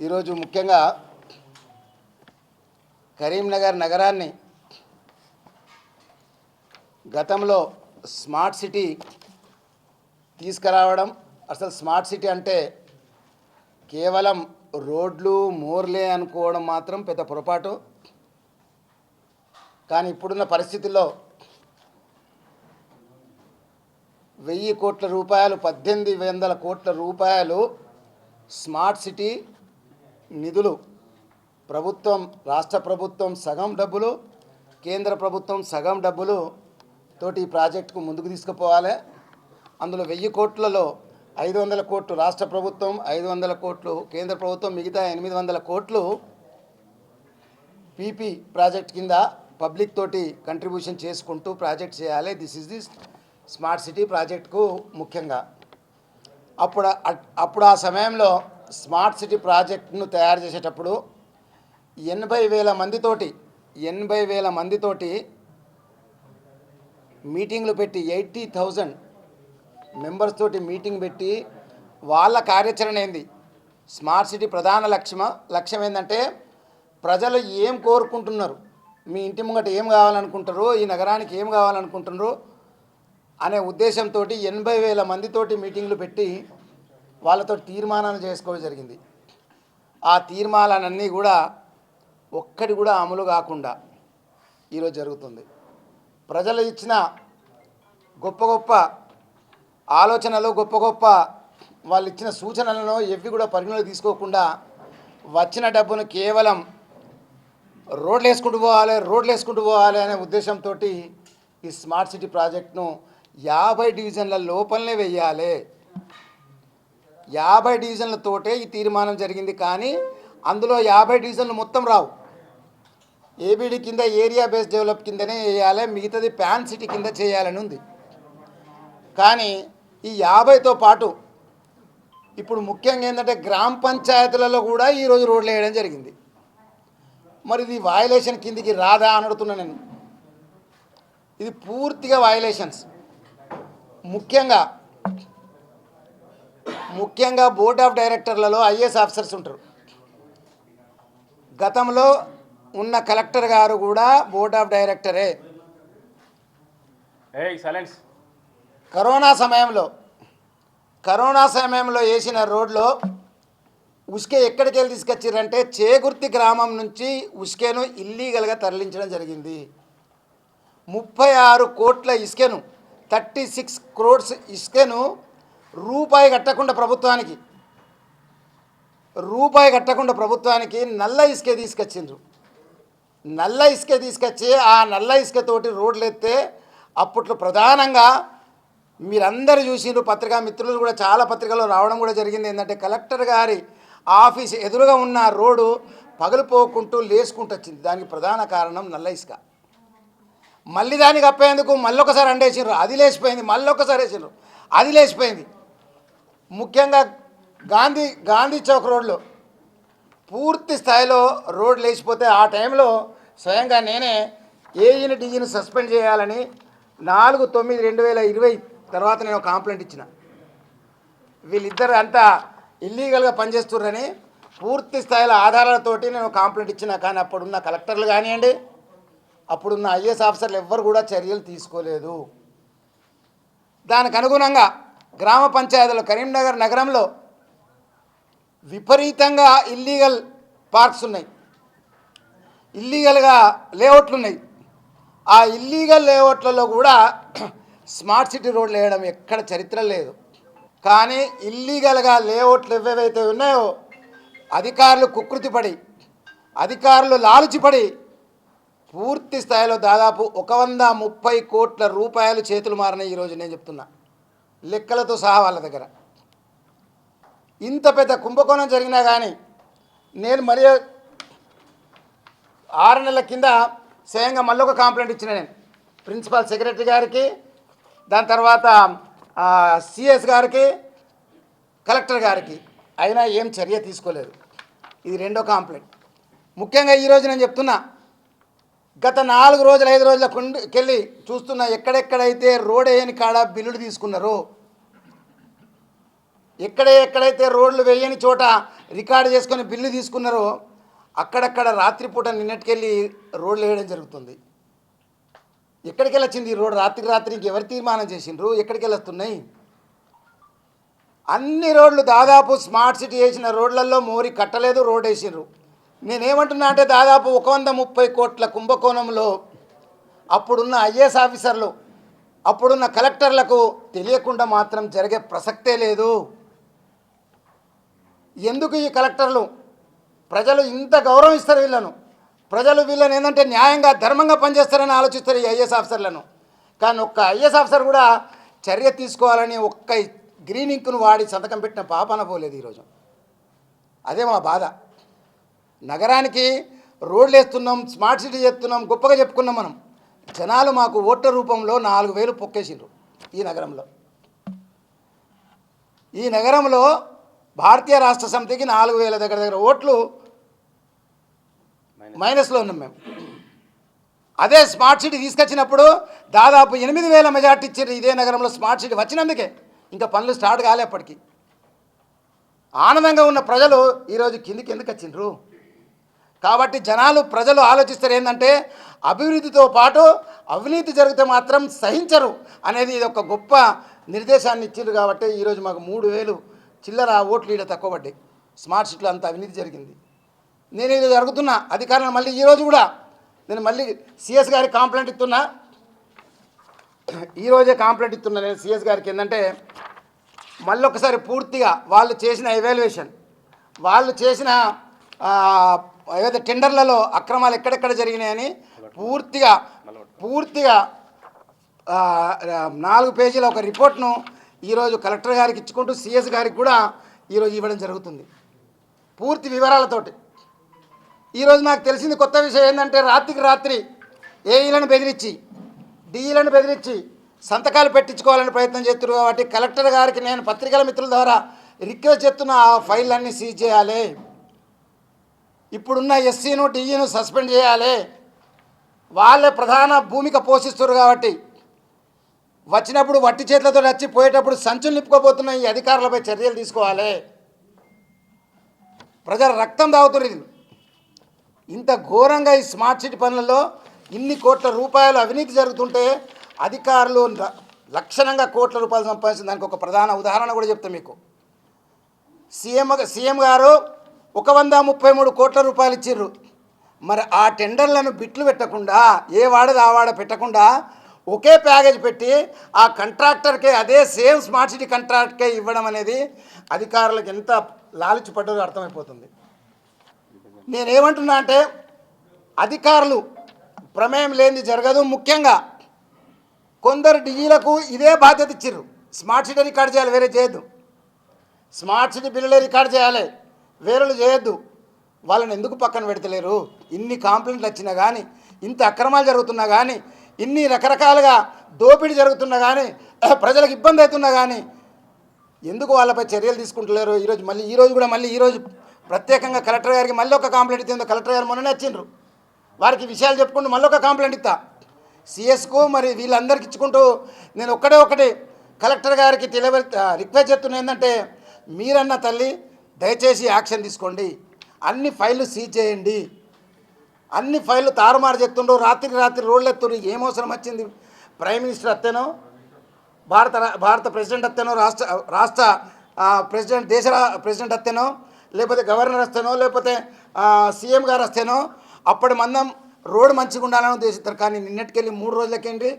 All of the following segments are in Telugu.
ఈరోజు ముఖ్యంగా కరీంనగర్ నగరాన్ని గతంలో స్మార్ట్ సిటీ తీసుకురావడం అసలు స్మార్ట్ సిటీ అంటే కేవలం రోడ్లు మోర్లే అనుకోవడం మాత్రం పెద్ద పొరపాటు. కానీ ఇప్పుడున్న పరిస్థితుల్లో వెయ్యి కోట్ల రూపాయలు పద్దెనిమిది వందల కోట్ల రూపాయలు స్మార్ట్ సిటీ నిధులు. ప్రభుత్వం రాష్ట్ర ప్రభుత్వం సగం డబ్బులు కేంద్ర ప్రభుత్వం సగం డబ్బులు తోటి ఈ ప్రాజెక్టుకు ముందుకు తీసుకుపోవాలి. అందులో వెయ్యి కోట్లలో ఐదు వందల కోట్లు రాష్ట్ర ప్రభుత్వం ఐదు వందల కోట్లు కేంద్ర ప్రభుత్వం మిగతా ఎనిమిది వందల కోట్లు పీపీ ప్రాజెక్ట్ కింద పబ్లిక్ తోటి కంట్రిబ్యూషన్ చేసుకుంటూ ప్రాజెక్ట్ చేయాలి. This is the smart city ప్రాజెక్టుకు ముఖ్యంగా. అప్పుడు అట్- అప్పుడు ఆ సమయంలో స్మార్ట్ సిటీ ప్రాజెక్టును తయారు చేసేటప్పుడు ఎనభై వేల మందితోటి ఎనభై వేల మందితోటి మీటింగ్లు పెట్టి ఎయిటీ థౌజండ్ మెంబర్స్ తోటి మీటింగ్ పెట్టి వాళ్ళ కార్యాచరణ ఏంది? స్మార్ట్ సిటీ ప్రధాన లక్ష్యం లక్ష్యం ఏంటంటే ప్రజలు ఏం కోరుకుంటున్నారు? మీ ఇంటి ముంగట ఏం కావాలనుకుంటారు ఈ నగరానికి ఏం కావాలనుకుంటున్నారు? అనే ఉద్దేశంతో ఎనభై వేల మందితోటి మీటింగ్లు పెట్టి వాళ్ళతో తీర్మానాలు చేసుకోవడం జరిగింది. ఆ తీర్మానాలన్నీ కూడా ఒక్కటి కూడా అమలు కాకుండా ఈరోజు జరుగుతుంది. ప్రజలు ఇచ్చిన గొప్ప గొప్ప ఆలోచనలు గొప్ప గొప్ప వాళ్ళు ఇచ్చిన సూచనలను ఎవి కూడా పరిగణలోకి తీసుకోకుండా వచ్చిన డబ్బును కేవలం రోడ్లు వేసుకుంటూ పోవాలి రోడ్లు వేసుకుంటూ పోవాలి అనే ఉద్దేశంతో ఈ స్మార్ట్ సిటీ ప్రాజెక్ట్ను యాభై డివిజన్ల లోపలనే వెయ్యాలి యాభై డివిజన్లతోటే ఈ తీర్మానం జరిగింది కానీ అందులో యాభై డివిజన్లు మొత్తం రావు. ఏబిడి కింద ఏరియా బేస్డ్ డెవలప్ కిందనే వేయాలి మిగతాది ప్యాన్ సిటీ కింద చేయాలని ఉంది. కానీ ఈ యాభైతో పాటు ఇప్పుడు ముఖ్యంగా ఏంటంటే గ్రామ పంచాయతీలలో కూడా ఈరోజు రోడ్లు వేయడం జరిగింది. మరి ఇది వయలేషన్ కిందికి రాదా అని అడుగుతున్నా నేను. ఇది పూర్తిగా వయలేషన్స్ ముఖ్యంగా ముఖ్యంగా బోర్డ్ ఆఫ్ డైరెక్టర్లలో ఐఏఎస్ ఆఫీసర్స్ ఉంటారు. గతంలో ఉన్న కలెక్టర్ గారు కూడా బోర్డ్ ఆఫ్ డైరెక్టరే. కరోనా సమయంలో కరోనా సమయంలో వేసిన రోడ్లో ఉస్కే ఎక్కడికి వెళ్ళి తీసుకొచ్చారంటే చేగుర్తి గ్రామం నుంచి ఉస్కేను ఇల్లీగల్గా తరలించడం జరిగింది. ముప్పై ఆరు కోట్ల ఇసుకను థర్టీ సిక్స్ క్రోడ్స్ ఇసుకను రూపాయి కట్టకుండా ప్రభుత్వానికి. రూపాయి కట్టకుండా ప్రభుత్వానికి నల్ల ఇసుకే తీసుకొచ్చిండ్రు. నల్ల ఇసుకే తీసుకొచ్చి ఆ నల్ల ఇసుకతోటి రోడ్లు ఎత్తే అప్పట్లో ప్రధానంగా మీరందరూ చూసిండ్రు పత్రికా మిత్రులు కూడా చాలా పత్రికల్లో రావడం కూడా జరిగింది. ఏంటంటే కలెక్టర్ గారి ఆఫీస్ ఎదురుగా ఉన్న రోడ్డు పగిలిపోకుంటూ లేసుకుంటూ వచ్చింది. దానికి ప్రధాన కారణం నల్ల ఇసుక. మళ్ళీ దానికి అప్పేందుకు మళ్ళొకసారి అండేసిండ్రు. అది లేచిపోయింది. మళ్ళొకసారి వేసిండ్రు. అది లేచిపోయింది. ముఖ్యంగా గాంధీ గాంధీ చౌక్ రోడ్లో. పూర్తి స్థాయిలో రోడ్లు లేచిపోతే ఆ టైంలో స్వయంగా నేనే ఏఈని డీజీని సస్పెండ్ చేయాలని నాలుగు తొమ్మిది రెండు వేల ఇరవై తర్వాత నేను ఒక ఇచ్చిన. వీళ్ళిద్దరు అంతా ఇల్లీగల్గా పనిచేస్తున్నారని పూర్తి స్థాయిలో ఆధారాలతోటి నేను కాంప్లైంట్ ఇచ్చిన. కానీ అప్పుడున్న కలెక్టర్లు కానివ్వండి అప్పుడున్న ఐఏఎస్ ఆఫీసర్లు ఎవ్వరు కూడా చర్యలు తీసుకోలేదు. దానికి అనుగుణంగా గ్రామ పంచాయతీలు కరీంనగర్ నగరంలో విపరీతంగా ఇల్లీగల్ పార్క్స్ ఉన్నాయి. ఇల్లీగల్గా లేఅవుట్లు ఉన్నాయి. ఆ ఇల్లీగల్ లేఅవుట్లలో కూడా స్మార్ట్ సిటీ రోడ్లు వేయడం ఎక్కడ చరిత్ర లేదు. కానీ ఇల్లీగల్గా లేఅవుట్లు ఏవేవైతే ఉన్నాయో అధికారులు కుకృతిపడి అధికారులు లాలుచిపడి పూర్తి స్థాయిలో దాదాపు ఒక వంద ముప్పై కోట్ల రూపాయలు చేతులు మారినాయి ఈరోజు నేను చెప్తున్నా. లెక్కలతో సహా వాళ్ళ దగ్గర. ఇంత పెద్ద కుంభకోణం జరిగినా కానీ నేను మరీ ఆరు నెలల కింద స్వయంగా మళ్ళీ ఒక కంప్లైంట్ ఇచ్చిన నేను. ప్రిన్సిపల్ సెక్రటరీ గారికి దాని తర్వాత సిఎస్ గారికి కలెక్టర్ గారికి. అయినా ఏం చర్య తీసుకోలేదు. ఇది రెండో కాంప్లైంట్. ముఖ్యంగా ఈరోజు నేను చెప్తున్నా గత నాలుగు రోజులు ఐదు రోజుల కెళ్ళి చూస్తున్నా ఎక్కడెక్కడైతే రోడ్ వేయని కాడ బిల్లులు తీసుకున్నారో ఎక్కడే ఎక్కడైతే రోడ్లు వేయని చోట రికార్డు చేసుకొని బిల్లు తీసుకున్నారో అక్కడక్కడ రాత్రిపూట నిన్నటికెళ్ళి రోడ్లు వేయడం జరుగుతుంది. ఎక్కడికి వెళ్ళొచ్చింది ఈ రోడ్డు? రాత్రికి రాత్రికి ఎవరు తీర్మానం చేసిండ్రు? ఎక్కడికి వెళ్ళొస్తున్నాయి అన్ని రోడ్లు దాదాపు స్మార్ట్ సిటీ వేసిన రోడ్లలో మోరి కట్టలేదు రోడ్ వేసిండ్రు. నేనేమంటున్నా అంటే దాదాపు ఒక వంద ముప్పై కోట్ల కుంభకోణంలో అప్పుడున్న ఐఏఎస్ ఆఫీసర్లు అప్పుడున్న కలెక్టర్లకు తెలియకుండా మాత్రం జరిగే ప్రసక్తే లేదు. ఎందుకు ఈ కలెక్టర్లు? ప్రజలు ఇంత గౌరవిస్తారు వీళ్ళను. ప్రజలు వీళ్ళని ఏంటంటే న్యాయంగా ధర్మంగా పనిచేస్తారని ఆలోచిస్తారు ఈ ఐఏఎస్ ఆఫీసర్లను. కానీ ఒక్క ఐఏఎస్ ఆఫీసర్ కూడా చర్య తీసుకోవాలని ఒక్క గ్రీన్ ఇంక్ను వాడి సంతకం పెట్టిన పాపన పోలేదు ఈరోజు. అదే మా బాధ. నగరానికి రోడ్లు వేస్తున్నాం స్మార్ట్ సిటీ చేస్తున్నాం గొప్పగా చెప్పుకున్నాం మనం. జనాలు మాకు ఓట్ల రూపంలో నాలుగు వేలు పొక్కేసిండ్రు ఈ నగరంలో. ఈ నగరంలో భారతీయ రాష్ట్ర సమితికి నాలుగు వేల దగ్గర దగ్గర ఓట్లు మైనస్లో ఉన్నాం మేము. అదే స్మార్ట్ సిటీ తీసుకొచ్చినప్పుడు దాదాపు ఎనిమిది వేల మెజార్టీ ఇచ్చారు ఇదే నగరంలో స్మార్ట్ సిటీ వచ్చినందుకే. ఇంకా పనులు స్టార్ట్ కాలే అప్పటికి. ఆనందంగా ఉన్న ప్రజలు ఈరోజు కిందికి ఎందుకు వచ్చిండ్రు? కాబట్టి జనాలు ప్రజలు ఆలోచిస్తారు ఏంటంటే అభివృద్ధితో పాటు అవినీతి జరిగితే మాత్రం సహించరు అనేది ఇది ఒక గొప్ప నిర్దేశాన్ని ఇచ్చిండ్రు కాబట్టి ఈరోజు మాకు మూడు వేలు చిల్లర ఓట్లు ఈడ తక్కువ పడ్డాయి. స్మార్ట్ సిటీలో అంత అవినీతి జరిగింది. నేను ఇది జరుగుతున్నా అధికారులను మళ్ళీ ఈరోజు కూడా నేను మళ్ళీ సిఎస్ గారికి కాంప్లైంట్ ఇస్తున్నా. ఈరోజే కాంప్లైంట్ ఇస్తున్నా నేను సిఎస్ గారికి ఏంటంటే మళ్ళీ ఒకసారి పూర్తిగా వాళ్ళు చేసిన ఎవాల్యుయేషన్ వాళ్ళు చేసిన ఏదైతే టెండర్లలో అక్రమాలు ఎక్కడెక్కడ జరిగినాయని పూర్తిగా పూర్తిగా నాలుగు పేజీల ఒక రిపోర్ట్ను ఈరోజు కలెక్టర్ గారికి ఇచ్చుకుంటూ సిఎస్ గారికి కూడా ఈరోజు ఇవ్వడం జరుగుతుంది. పూర్తి వివరాలతోటి. ఈరోజు నాకు తెలిసింది కొత్త విషయం ఏంటంటే రాత్రికి రాత్రి ఏఈలను బెదిరించి డిఈలను బెదిరించి సంతకాలు పెట్టించుకోవాలని ప్రయత్నం చేస్తున్నారు కాబట్టి కలెక్టర్ గారికి నేను పత్రికల మిత్రుల ద్వారా రిక్వెస్ట్ చేస్తున్న ఆ ఫైళ్ళన్నీ సీజ్ చేయాలి. ఇప్పుడున్న ఎస్సీను డిఈను సస్పెండ్ చేయాలి. వాళ్ళే ప్రధాన భూమిక పోషిస్తున్నారు కాబట్టి వచ్చినప్పుడు వట్టి చేతులతో వచ్చి పోయేటప్పుడు సంచులు నింపుకోబోతున్న ఈ అధికారులపై చర్యలు తీసుకోవాలి. ప్రజల రక్తం తాగుతున్నది ఇది ఇంత ఘోరంగా ఈ స్మార్ట్ సిటీ పనులలో ఇన్ని కోట్ల రూపాయలు అవినీతి జరుగుతుంటే అధికారులు లక్షణంగా కోట్ల రూపాయలు సంపాదించిన దానికి ఒక ప్రధాన ఉదాహరణ కూడా చెప్తాను మీకు. సీఎం సీఎం గారు ఒక వంద ముప్పై మూడు కోట్ల రూపాయలు ఇచ్చిర్రు. మరి ఆ టెండర్లను బిట్లు పెట్టకుండా ఏ వాడది ఆ వాడ పెట్టకుండా ఒకే ప్యాకేజ్ పెట్టి ఆ కంట్రాక్టర్కే అదే సేమ్ స్మార్ట్ సిటీ కంట్రాక్టర్కే ఇవ్వడం అనేది అధికారులకు ఎంత లాలిచి పడ్డదో అర్థమైపోతుంది. నేనేమంటున్నా అంటే అధికారులు ప్రమేయం లేనిది జరగదు. ముఖ్యంగా కొందరు డిజీలకు ఇదే బాధ్యత ఇచ్చిర్రు. స్మార్ట్ సిటీ రికార్డ్ చేయాలి వేరే చేయొద్దు. స్మార్ట్ సిటీ బిల్లులే రికార్డ్ చేయాలి వేరేలు చేయొద్దు. వాళ్ళని ఎందుకు పక్కన పెడతలేరు? ఇన్ని కాంప్లైంట్లు వచ్చినా కానీ ఇంత అక్రమాలు జరుగుతున్నా కానీ ఇన్ని రకరకాలుగా దోపిడీ జరుగుతున్నా కానీ ప్రజలకు ఇబ్బంది అవుతున్నా కానీ ఎందుకు వాళ్ళపై చర్యలు తీసుకుంటలేరు? ఈరోజు మళ్ళీ ఈరోజు కూడా మళ్ళీ ఈరోజు ప్రత్యేకంగా కలెక్టర్ గారికి మళ్ళీ ఒక కంప్లైంట్ ఇచ్చింది. కలెక్టర్ గారు మొన్ననే వచ్చిండ్రు. వారికి విషయాలు చెప్పుకుంటూ మళ్ళీ ఒక కంప్లైంట్ ఇస్తా. సిఎస్కు మరి వీళ్ళందరికి ఇచ్చుకుంటూ నేను ఒక్కడే ఒకటి కలెక్టర్ గారికి తెలియ రిక్వెస్ట్ చేస్తున్నా ఏంటంటే మీరన్న తల్లి దయచేసి యాక్షన్ తీసుకోండి. అన్ని ఫైళ్ళు సీజ్ చేయండి. అన్ని ఫైళ్ళు తారుమారు చెప్తుండ్రు రాత్రికి రాత్రి రోడ్లు ఎత్తుండ్రు ఏమవసరం అవసరం వచ్చింది? ప్రైమ్ మినిస్టర్ అత్తేనో భారత భారత ప్రెసిడెంట్ అత్తేనో రాష్ట్ర రాష్ట్ర ప్రెసిడెంట్ దేశ ప్రెసిడెంట్ అత్తేనో లేకపోతే గవర్నర్ వస్తేనో లేకపోతే సీఎం గారు వస్తేనో అప్పటి మందం రోడ్డు మంచిగా ఉండాలని ఉద్దేశిస్తారు. కానీ నిన్నటికెళ్ళి మూడు రోజులకేంటి?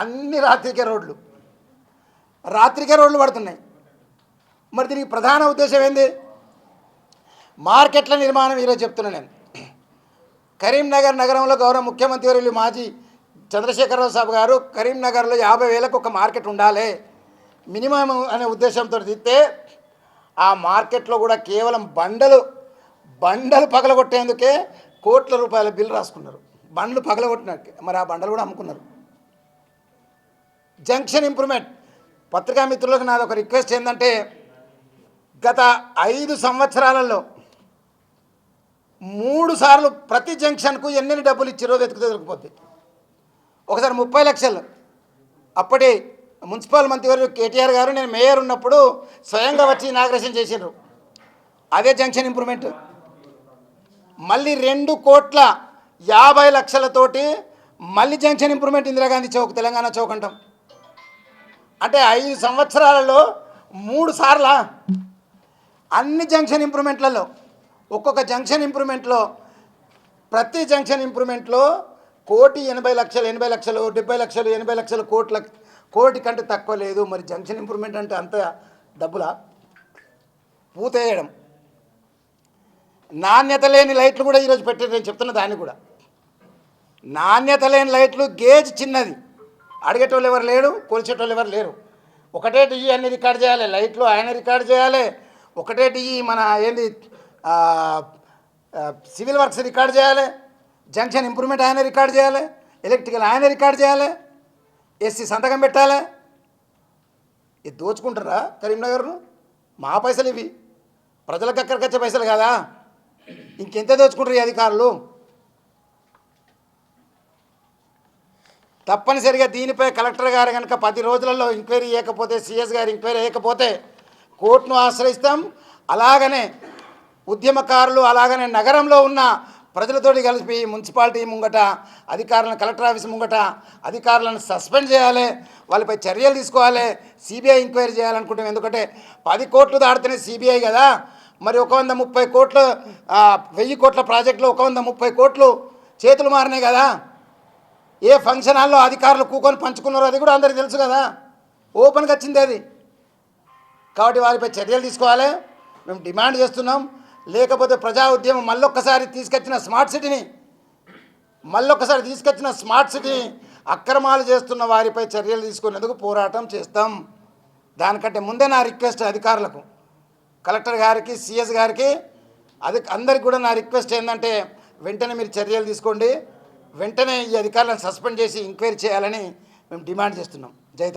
అన్ని రాత్రికే రోడ్లు. రాత్రికే రోడ్లు పడుతున్నాయి. మరి దీనికి ప్రధాన ఉద్దేశం ఏంది? మార్కెట్ల నిర్మాణం ఈరోజు చెప్తున్నా నేను. కరీంనగర్ నగరంలో గౌరవ ముఖ్యమంత్రి వర్యులు మాజీ చంద్రశేఖరరావు సాబు గారు కరీంనగర్లో యాభై వేలకు ఒక మార్కెట్ ఉండాలి. మినిమం అనే ఉద్దేశంతో తీస్తే ఆ మార్కెట్లో కూడా కేవలం బండలు బండలు పగలగొట్టేందుకే కోట్ల రూపాయల బిల్లు రాసుకున్నారు. బండ్లు పగలగొట్టినట్టు మరి ఆ బండలు కూడా అమ్ముకున్నారు. Junction improvement. పత్రికా మిత్రులకు నాది ఒక రిక్వెస్ట్ ఏంటంటే గత ఐదు సంవత్సరాలలో మూడు సార్లు ప్రతి జంక్షన్కు ఎన్ని డబ్బులు ఇచ్చారో వెతుకుతే దొరికిపోద్ది. ఒకసారి ముప్పై లక్షలు. అప్పటి మున్సిపల్ మంత్రివర్యులు కేటీఆర్ గారు నేను మేయర్ ఉన్నప్పుడు స్వయంగా వచ్చి ఇనాగ్రేషన్ చేసిండ్రు. అదే జంక్షన్ ఇంప్రూవ్మెంట్. మళ్ళీ రెండు కోట్ల యాభై లక్షలతోటి మళ్ళీ జంక్షన్ ఇంప్రూవ్మెంట్ ఇందిరాగాంధీ చౌక్ తెలంగాణ చౌక్ అంటాం. అంటే ఐదు సంవత్సరాలలో మూడు సార్ల అన్ని జంక్షన్ ఇంప్రూవ్మెంట్లలో ఒక్కొక్క జంక్షన్ ఇంప్రూవ్మెంట్లో ప్రతి జంక్షన్ ఇంప్రూవ్మెంట్లో కోటి ఎనభై లక్షలు ఎనభై లక్షలు డెబ్బై లక్షలు ఎనభై లక్షలు కోట్ల కోటి కంటే తక్కువ లేదు. మరి జంక్షన్ ఇంప్రూవ్మెంట్ అంటే అంత డబ్బులా పూతేయడం. నాణ్యత లేని లైట్లు కూడా ఈరోజు పెట్టారు. నేను చెప్తున్న దాన్ని కూడా. నాణ్యత లేని లైట్లు గేజ్ చిన్నది. అడిగేటోళ్ళు ఎవరు లేరు కొలిచేటోళ్ళు ఎవరు లేరు. ఒకటే డిఈ అన్ని రికార్డ్ చేయాలి లైట్లు ఆయన రికార్డ్ చేయాలి. ఒకటే డిఈ మన ఏంది సివిల్ వర్క్స్ రికార్డ్ చేయాలి జంక్షన్ ఇంప్రూవ్మెంట్ ఆయన రికార్డ్ చేయాలి ఎలక్ట్రికల్ ఆయన రికార్డ్ చేయాలి ఎస్సీ సంతకం పెట్టాలి. ఇది దోచుకుంటారా కరీంనగర్ను మా పైసలు ఇవి. ప్రజలకు అక్కడికి వచ్చే పైసలు కాదా? ఇంకెంత దోచుకుంటారు ఈ అధికారులు? తప్పనిసరిగా దీనిపై కలెక్టర్ గారు కనుక పది రోజులలో ఎంక్వైరీ చేయకపోతే సిఎస్ గారు ఎంక్వైరీ చేయకపోతే కోర్టును ఆశ్రయిస్తాం. అలాగనే ఉద్యమకారులు అలాగనే నగరంలో ఉన్న ప్రజలతోటి కలిపి మున్సిపాలిటీ ముంగట అధికారులను కలెక్టర్ ఆఫీస్ ముంగట అధికారులను సస్పెండ్ చేయాలి వాళ్ళపై చర్యలు తీసుకోవాలి సిబిఐ ఎంక్వైరీ చేయాలనుకుంటాం ఎందుకంటే పది కోట్లు దాడితేనే సిబిఐ కదా. మరి ఒక వంద ముప్పై కోట్లు వెయ్యి కోట్ల ప్రాజెక్టులో ఒక వంద ముప్పై కోట్లు చేతులు మారినాయి కదా. ఏ ఫంక్షన్ హాల్లో అధికారులు కూకొని పంచుకున్నారో అది కూడా అందరికీ తెలుసు కదా. ఓపెన్గా వచ్చింది అది. కాబట్టి వారిపై చర్యలు తీసుకోవాలి. మేము డిమాండ్ చేస్తున్నాం. లేకపోతే ప్రజా ఉద్యమం మళ్ళొక్కసారి తీసుకొచ్చిన స్మార్ట్ సిటీని మళ్ళొక్కసారి తీసుకొచ్చిన స్మార్ట్ సిటీని అక్రమాలు చేస్తున్న వారిపై చర్యలు తీసుకునేందుకు పోరాటం చేస్తాం. దానికంటే ముందే నా రిక్వెస్ట్ అధికారులకు కలెక్టర్ గారికి సిఎస్ గారికి అది అందరికి కూడా నా రిక్వెస్ట్ ఏంటంటే వెంటనే మీరు చర్యలు తీసుకోండి. వెంటనే ఈ అధికారులను సస్పెండ్ చేసి ఎంక్వైరీ చేయాలని మేము డిమాండ్ చేస్తున్నాం. జై